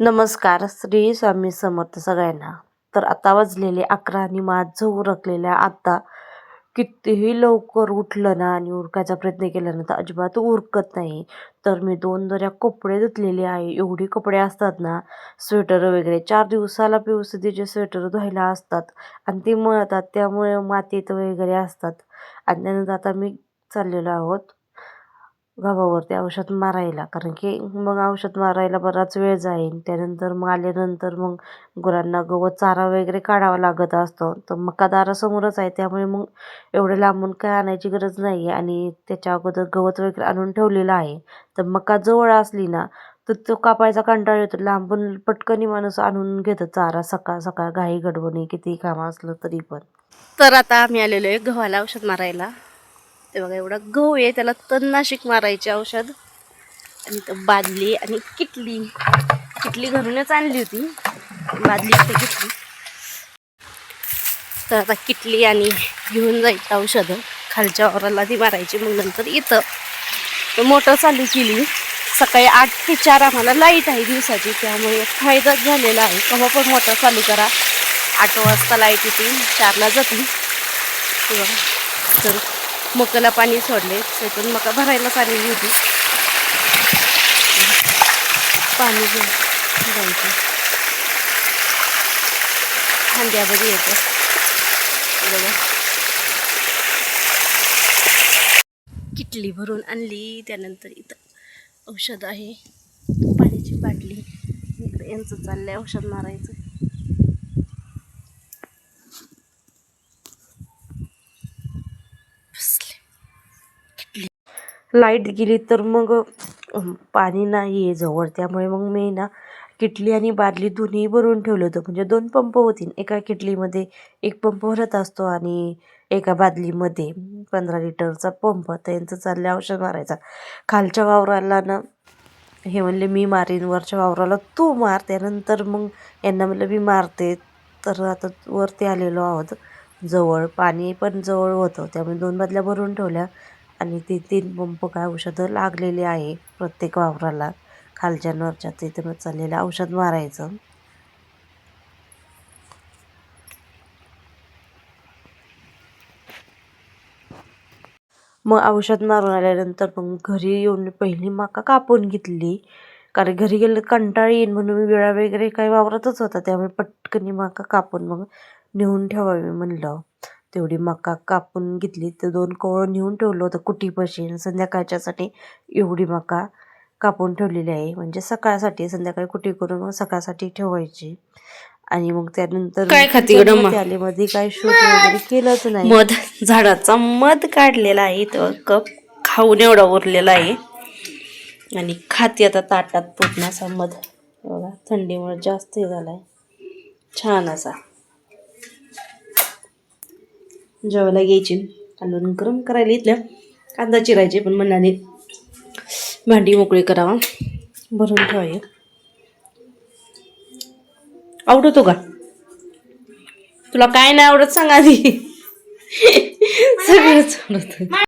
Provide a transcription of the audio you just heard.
नमस्कार श्री स्वामी समर्थ सगळ्यांना. तर आता वाजलेले अकरा आणि माझं उरकलेल्या आता कितीही लवकर उठलं ना आणि उरकायचा प्रयत्न केला ना तर अजिबात उरकत नाही. तर मी दोन दऱ्या कपडे धुतलेले आहे. एवढी कपडे असतात ना स्वेटर वगैरे चार दिवसाला पिवसदीचे स्वेटर धुवायला असतात आणि ते मळतात त्यामुळे मातीत वगैरे असतात. आणि त्यानंतर आता मी चाललेलो आहोत गव्हावरती औषध मारायला. कारण की मग औषध मारायला बराच वेळ जाईल. त्यानंतर मग आल्यानंतर मग गुरांना गवत चारा वगैरे काढावा लागत असतो. तर मका दारासमोरच आहे. त्यामुळे मग एवढं लांबून काय आणायची गरज नाही आहे आणि त्याच्या अगोदर गवत वगैरे आणून ठेवलेलं आहे. तर मका जवळ असली ना तर तो कापायचा कंटाळा येतो. लांबून पटकनी माणूस आणून घेतं चारा सकाळ सकाळ घाई गडबणी किती कामं असलं तरी पण. तर आता आम्ही आलेलो आहे गव्हाला औषध मारायला. ते बघा एवढा गहू आहे त्याला तणनाशक मारायचे औषध. आणि तर बादली आणि किटली. किटली घरूनच आणली होती. बादली तर किटली. तर आता किटली आणि घेऊन जायचं औषधं. खालच्या ओराला ती मारायची मग नंतर इथं. तर मोटर चालू केली. सकाळी आठ ते चार आम्हाला लाइट आहे दिवसाची त्यामुळे एक फायदाच झालेला आहे. तेव्हा पण मोटर चालू करा. आठ वाजता लाइट येते चारला जाते. ते बघा तर मकाला पाणी सोडले. त्यातून मका भरायला पाणी होती. पाणी घेऊन जायचं. खांद्यामध्ये येतं. बघा. किटली भरून आणली. त्यानंतर इथं औषध आहे. पाण्याची बाटली. इकडे यांचं चाललंय. औषध मारायचं. लाइट गेली तर मग पाणी नाही आहे जवळ. त्यामुळे मग मी ना किटली आणि बादली दोन्ही भरून ठेवलं होतं. म्हणजे दोन पंप होतील एका किटलीमध्ये एक पंप भरत असतो आणि एका बादलीमध्ये पंधरा लिटरचा पंप. त्यांचं चाललं औषध मारायचा. खालच्या वावराला ना हे म्हणले मी मारीन. वरच्या वावराला तू मार. त्यानंतर मग यांना म्हणलं मी मारते. तर आता वरती आलेलो आहोत. जवळ पाणी पण जवळ होतं. त्यामुळे दोन बादल्या भरून ठेवल्या. आणि ते तीन पंप काय औषधं लागलेले आहे प्रत्येक वावराला. खालच्या नरच्या तिथून चाललेलं औषध मारायचं. मग औषध मारून आल्यानंतर मग घरी येऊन पहिली माका कापून घेतली. कारण घरी गेलं कंटाळा येईन म्हणून मी वेळा वगैरे काही वावरतच होता. त्यामुळे पटकनी माका कापून मग नेऊन ठेवावी म्हणलं. तेवढी मका कापून घेतली. तर दोन कवळं नेऊन ठेवलं होतं कुटीपाशी. संध्याकाळच्यासाठी एवढी मका कापून ठेवलेली आहे. म्हणजे सकाळसाठी संध्याकाळी कुटी करून मग सकाळसाठी ठेवायची. आणि मग त्यानंतर काय खाती? मध्ये काय शूट वगैरे केलंच नाही. मध झाडाचा मध काढलेला आहे. तो कप खाऊन एवढा उरलेला आहे. आणि खाते आता ताटात पुटण्याचा मध. बघा थंडीमुळे जास्त हे झालाय. छान असा. जेवायला घ्यायची. कालवण गरम करायला इथल्या कांदा चिरायचे पण मनाने भांडी मोकळी करावा. भरून ठेवाय आवडतो का? तुला काय नाही आवडत सांग आधी. सगळंच आवडतं